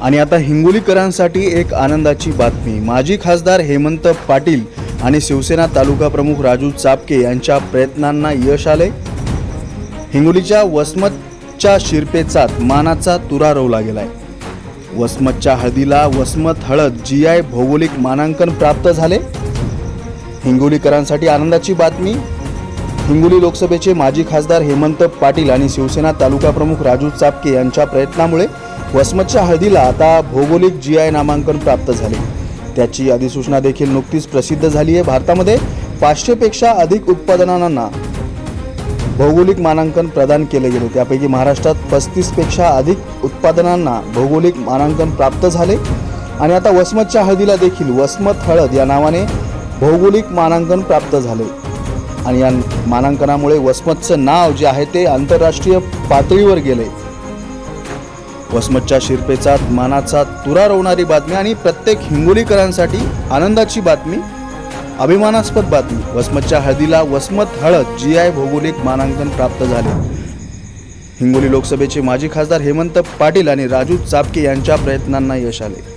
आणि आता हिंगोलीकरांसाठी एक आनंदाची बातमी. माजी खासदार हेमंत पाटील आणि शिवसेना तालुका प्रमुख राजू चापके यांच्या प्रयत्नांना यश आले? हिंगोलीच्या वसमतच्या शिरपेचात मानाचा तुरा रोवला गेलाय. वसमतच्या हळदीला वसमत हळद जी आय भौगोलिक मानांकन प्राप्त झाले? हिंगोलीकरांसाठी आनंदाची बातमी. हिंगोली लोकसभेचे माजी खासदार हेमंत पाटील आणि शिवसेना तालुका प्रमुख राजू चापके यांच्या प्रयत्नामुळे वसमतच्या हळदीला आता भौगोलिक जी आय नामांकन प्राप्त झाले. त्याची अधिसूचना देखील नुकतीच प्रसिद्ध झाली आहे. भारतामध्ये पाचशेपेक्षा अधिक उत्पादनांना भौगोलिक मानांकन प्रदान केले गेले. त्यापैकी महाराष्ट्रात पस्तीसपेक्षा अधिक उत्पादनांना भौगोलिक मानांकन प्राप्त झाले. आणि आता वसमतच्या हळदीला देखील वसमत हळद या नावाने भौगोलिक मानांकन प्राप्त झाले. आणि या मानांकनामुळे वसमतचं नाव जे आहे ते आंतरराष्ट्रीय पातळीवर गेले. वसमतच्या शिरपेचा मानाचा तुरा रोवणारी बातमी आणि प्रत्येक हिंगोलीकरांसाठी आनंदाची बातमी अभिमानास्पद बातमी. वसमतच्या हळदीला वसमत हळद जी आय भौगोलिक मानांकन प्राप्त झाले. हिंगोली लोकसभेचे माजी खासदार हेमंत पाटील आणि राजू चापके यांच्या प्रयत्नांना यश आले.